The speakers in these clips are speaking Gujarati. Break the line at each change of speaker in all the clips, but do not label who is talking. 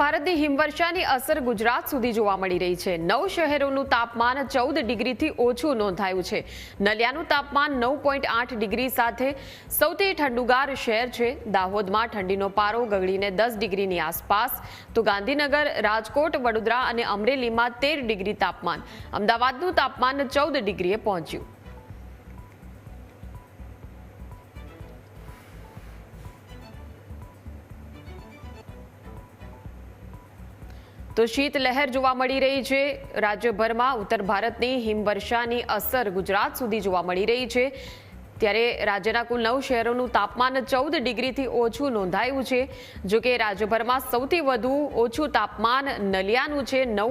ભારતની હિમવર્ષાની અસર ગુજરાત સુધી જોવા મળી રહી છે. નવ શહેરોનું તાપમાન ચૌદ ડિગ્રીથી ઓછું નોંધાયું છે. નલિયાનું તાપમાન નવ પોઈન્ટ આઠ ડિગ્રી સાથે સૌથી ઠંડુગાર શહેર છે. દાહોદમાં ઠંડીનો પારો ગગડીને દસ ડિગ્રીની આસપાસ. તો ગાંધીનગર, રાજકોટ, વડોદરા અને અમરેલીમાં તેર ડિગ્રી તાપમાન. અમદાવાદનું તાપમાન ચૌદ ડિગ્રીએ પહોંચ્યું. તો શીત લહેર જોવા મળી રહી છે. રાજ્યભરમાં ઉત્તર ભારતની હિમવર્ષાની અસર ગુજરાત સુધી જોવા મળી રહી છે. ત્યારે રાજ્યના કુલ નવ શહેરોનું તાપમાન ચૌદ ડિગ્રીથી ઓછું નોંધાયું છે. જો કે રાજ્યભરમાં સૌથી વધુ ઓછું તાપમાન નલિયાનું છે. નવ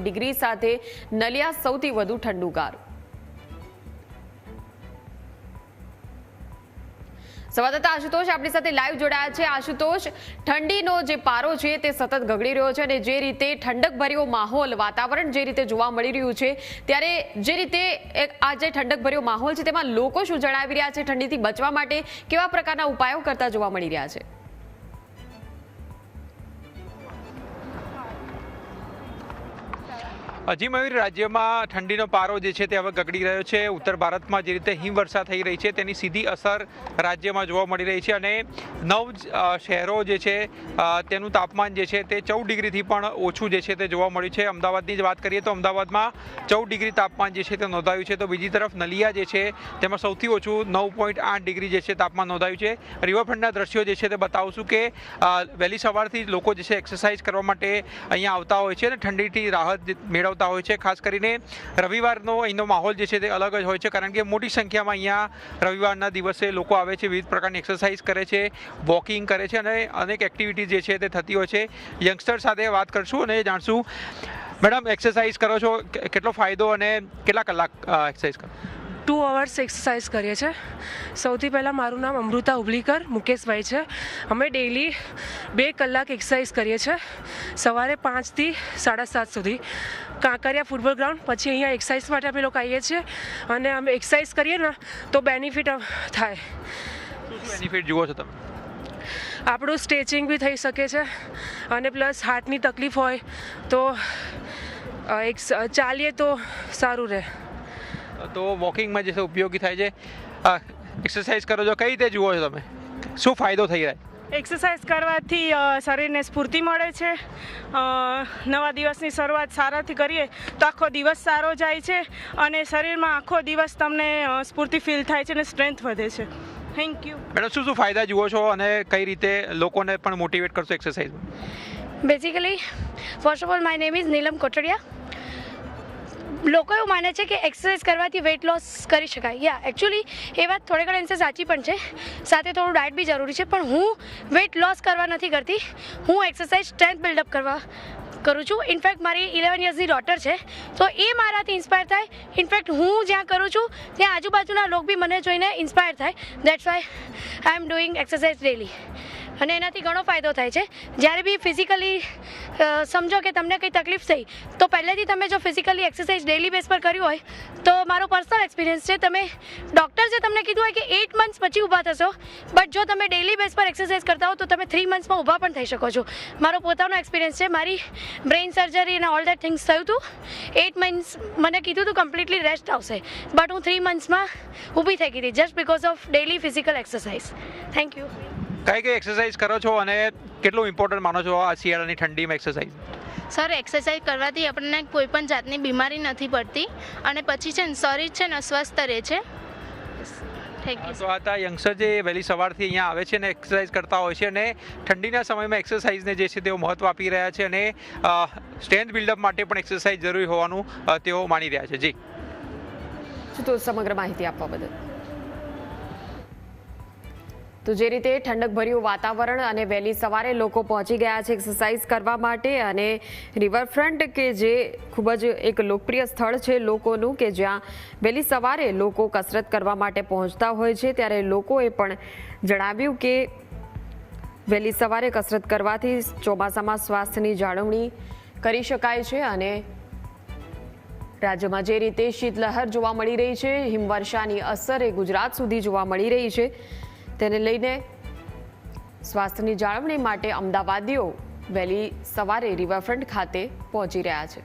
ડિગ્રી સાથે નલિયા સૌથી વધુ ઠંડુગાર. સંવાદદાતા આશુતોષ આપણી સાથે લાઈવ જોડાયા છે. આશુતોષ, ઠંડીનો જે પારો છે તે સતત ગગડી રહ્યો છે અને જે રીતે ઠંડક ભર્યો માહોલ, વાતાવરણ જે રીતે જોવા મળી રહ્યું છે, ત્યારે જે રીતે આ જે ઠંડક ભર્યો માહોલ છે તેમાં લોકો શું જણાવી રહ્યા છે ઠંડીથી બચવા માટે, કેવા પ્રકારના ઉપાયો કરતા જોવા મળી રહ્યા છે?
હજી મયુર, રાજ્યમાં ઠંડીનો પારો જે છે તે હવે ગગડી રહ્યો છે. ઉત્તર ભારતમાં જે રીતે હિમવર્ષા થઈ રહી છે, તેની સીધી અસર રાજ્યમાં જોવા મળી રહી છે અને નવ શહેરો જે છે તેનું તાપમાન જે છે તે ચૌદ ડિગ્રીથી પણ ઓછું જે છે તે જોવા મળ્યું છે. અમદાવાદની જ વાત કરીએ તો અમદાવાદમાં ચૌદ ડિગ્રી તાપમાન જે છે તે નોંધાયું છે. તો બીજી તરફ નલિયા જે છે તેમાં સૌથી ઓછું નવ પોઈન્ટ આઠ ડિગ્રી જે છે તાપમાન નોંધાયું છે. રિવરફ્રન્ટના દ્રશ્યો જે છે તે બતાવશું કે વહેલી સવારથી લોકો જે છે એક્સરસાઇઝ કરવા માટે અહીંયા આવતા હોય છે અને ઠંડીથી રાહત જે મેળવતા હોય છે. ખાસ કરીને રવિવારનો અહીંનો માહોલ જે છે તે અલગ જ હોય છે. કારણ કે મોટી સંખ્યામાં અહીંયા રવિવારના દિવસે લોકો આવે છે, વિવિધ પ્રકારની એક્સરસાઇઝ કરે છે વોકિંગ કરે છે અને અનેક એક્ટિવિટીઝ જે છે તે થતી હોય છે. યંગસ્ટર સાથે વાત કરશું અને જાણશું, મેડમ એક્સરસાઇઝ કરો છો કેટલો ફાયદો અને કેટલા કલાક એક્સરસાઇઝ કરો?
ટુ અવર્સ એક્સરસાઇઝ કરીએ છીએ. સૌથી પહેલાં મારું નામ અમૃતા ઉબલીકર મુકેશભાઈ છે. અમે ડેઈલી બે કલાક એક્સરસાઇઝ કરીએ છીએ. સવારે પાંચથી સાડા સાત સુધી. કાંકરિયા ફૂટબોલ ગ્રાઉન્ડ પછી અહીંયા એક્સરસાઇઝ માટે અમે લોકો આવીએ છીએ. અને અમે એક્સરસાઇઝ કરીએ ને તો બેનિફિટ થાય.
બેનિફિટ જુઓ છો તમે?
આપણું સ્ટ્રેચિંગ બી થઈ શકે છે. અને પ્લસ હાર્ટની તકલીફ હોય તો એક ચાલીએ તો સારું રહે.
તો વોકિંગમાં જે છે ઉપયોગી થાય છે. એક્સરસાઇઝ કરો છો કઈ રીતે જુઓ છો તમે? શું ફાયદો થઈ રહ્યો
એક્સરસાઇઝ કરવાથી શરીરને સ્ફૂર્તિ મળે છે. નવા દિવસની શરૂઆત સારાથી કરીએ તો આખો દિવસ સારો જાય છે અને શરીરમાં આખો દિવસ તમને સ્ફૂર્તિ ફીલ થાય છે અને સ્ટ્રેન્થ વધે છે. થેન્ક યુ
મેડમ શું શું ફાયદા જુઓ છો અને કઈ રીતે લોકોને પણ મોટિવેટ કરશો exercise
basically first of all my name is Neelam Kotadiya લોકો એવું માને છે કે એક્સરસાઇઝ કરવાથી વેટ લોસ કરી શકાય. યા એકચ્યુઅલી એ વાત થોડે ઘણા અંશે સાચી પણ છે. સાથે થોડું ડાયટ બી જરૂરી છે, પણ હું વેટ લોસ કરવા નથી કરતી. હું એક્સરસાઇઝ સ્ટ્રેન્થ બિલ્ડઅપ કરવા કરું છું. ઇનફેક્ટ મારી ઇલેવન યર્સની ડોટર છે, તો એ મારાથી ઇન્સ્પાયર થાય. ઇનફેક્ટ હું જ્યાં કરું છું, ત્યાં આજુબાજુના લોકો બી મને જોઈને ઇન્સ્પાયર થાય. That's why I am doing exercise daily અને એનાથી ઘણો ફાયદો થાય છે. જ્યારે બી ફિઝિકલી સમજો કે તમને કંઈ તકલીફ થઈ, તો પહેલેથી તમે જો ફિઝિકલી એક્સરસાઇઝ ડેલી બેસ પર કર્યું હોય, તો મારો પર્સનલ એક્સપિરિયન્સ છે. તમે ડૉક્ટર્સે તમને કીધું હોય કે એઇટ મંથ્સ પછી ઊભા થશો બટ જો તમે ડેલી બેઝ પર એક્સરસાઇઝ કરતા હો, તો તમે થ્રી મંથ્સમાં ઊભા પણ થઈ શકો છો. મારો પોતાનો એક્સપિરિયન્સ છે. મારી બ્રેઇન સર્જરી અને ઓલ દેટ થિંગ્સ થયું હતું એઇટ મંથ્સ મને કીધું હતું કમ્પ્લીટલી રેસ્ટ આવશે. બટ હું થ્રી મંથ્સમાં ઊભી થઈ ગઈ હતી just because of daily physical exercise thank you
કઈ કઈ એક્સરસાઇઝ કરો છો અને કેટલું ઇમ્પોર્ટન્ટ માનો છો આ શિયાળાની ઠંડીમાં એક્સરસાઇઝ
સર એક્સરસાઇઝ કરવાથી આપણને કોઈ પણ જાતની બીમારી નથી પડતી અને પછી છે ને શરીર છે ને સ્વસ્થ રહે છે. થેન્ક યુ
તો આ તા યંગસ્ટર જે વહેલી સવારથી અહીંયા આવે છે અને એક્સરસાઇઝ કરતા હોય છે અને ઠંડીના સમયમાં એક્સરસાઇઝને જે છે તેઓ મહત્વ આપી રહ્યા છે અને સ્ટ્રેન્થ બિલ્ડઅપ માટે પણ એક્સરસાઇઝ જરૂરી હોવાનું તેઓ માની રહ્યા છે. જી.
તો સમગ્ર માહિતી આપવા બદલ? તો જે રીતે ઠંડકભર્યું વાતાવરણ અને વહેલી સવારે લોકો પહોંચી ગયા છે એક્સરસાઇઝ કરવા માટે અને રિવરફ્રન્ટ કે જે ખૂબ જ એક લોકપ્રિય સ્થળ છે લોકોનું કે જ્યાં વહેલી સવારે લોકો કસરત કરવા માટે પહોંચતા હોય છે, ત્યારે લોકોએ પણ જણાવ્યું કે વહેલી સવારે કસરત કરવાથી ચોમાસામાં સ્વાસ્થ્યની જાળવણી કરી શકાય છે અને રાજ્યમાં જે રીતે શીતલહેર જોવા મળી રહી છે, હિમવર્ષાની અસર એ ગુજરાત સુધી જોવા મળી રહી છે. તેને લઈને સ્વાસ્થ્યની જાળવણી માટે અમદાવાદીઓ વહેલી સવારે રિવરફ્રન્ટ ખાતે પહોંચી રહ્યા છે.